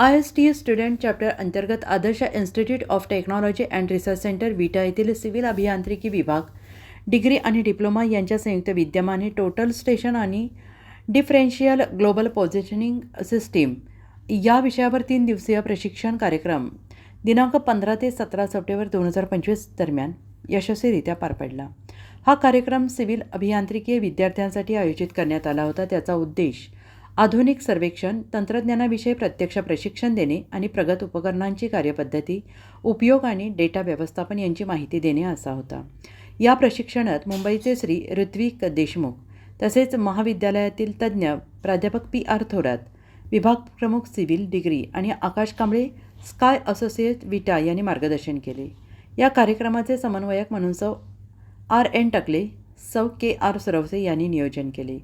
I S T student chapter अंतर्गत Adarsh institute of technology and research centre Vita येथील civil अभियांत्रिकी विभाग. Degree आणि डिप्लोमा यांच्या संयुक्त विद्यमाने टोटल स्टेशन आणि डिफरेन्शियल ग्लोबल पोझिशनिंग सिस्टीम या विषयावर तीन दिवसीय प्रशिक्षण कार्यक्रम. दिनांक पंधरा ते सतरा सप्टेंबर दोन हजार पंचवीस दरम्यान यशस्वीरित्या पार पडला. हा कार्यक्रम सिव्हिल अभियांत्रिकी विद्यार्थ्यांसाठी आयोजित करण्यात आला होता त्याचा उद्देश आधुनिक सर्वेक्षण तंत्रज्ञानाविषयी प्रत्यक्ष प्रशिक्षण देणे आणि प्रगत उपकरणांची कार्यपद्धती उपयोग आणि डेटा व्यवस्थापन यांची माहिती देणे असा होता. या प्रशिक्षणात मुंबईचे श्री ऋत्विक देशमुख तसेच महाविद्यालयातील तज्ज्ञ प्राध्यापक पी आर थोरात विभाग प्रमुख सिव्हिल डिग्री आणि आकाश कांबळे स्काय असोसिएट विटा यांनी मार्गदर्शन केले. या कार्यक्रमाचे समन्वयक म्हणून सौ आर एन टकले सौ के आर सरवसे यांनी नियोजन केले.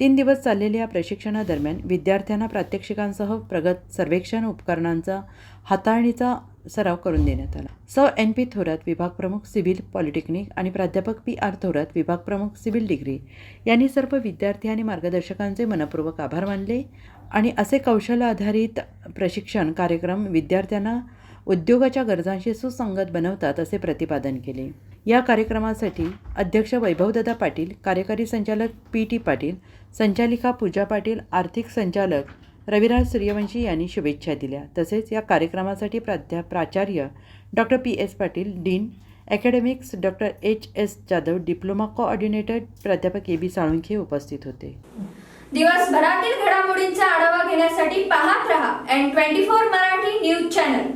तीन दिवस चाललेल्या या प्रशिक्षणादरम्यान विद्यार्थ्यांना प्रात्यक्षिकांसह प्रगत सर्वेक्षण उपकरणांचा हाताळणीचा सराव करून देण्यात आला. स. एन. पी. थोरात विभाग प्रमुख सिव्हिल पॉलिटेक्निक आणि प्राध्यापक पी. आर. थोरात विभाग प्रमुख सिव्हिल डिग्री यांनी सर्व विद्यार्थी आणि मार्गदर्शकांचे मनपूर्वक आभार मानले आणि असे कौशल्य आधारित प्रशिक्षण कार्यक्रम विद्यार्थ्यांना उद्योगाच्या गरजांशी सुसंगत बनवतात असे प्रतिपादन केले. या कार्यक्रमासाठी अध्यक्ष वैभवदादा पाटील कार्यकारी संचालक पी टी पाटील संचालिका पूजा पाटील आर्थिक संचालक रविराज सूर्यवंशी यांनी शुभेच्छा दिल्या. तसेच या कार्यक्रमासाठी प्राध्या प्राचार्य doctor P S Patil dean academics doctor H S Jadhav diploma coordinator प्राध्यापक ए बी साळुंखे उपस्थित होते. दिवसभरातील घडामोडींचा आढावा घेण्यासाठी पाहत रहा N twenty four Marathi news channel.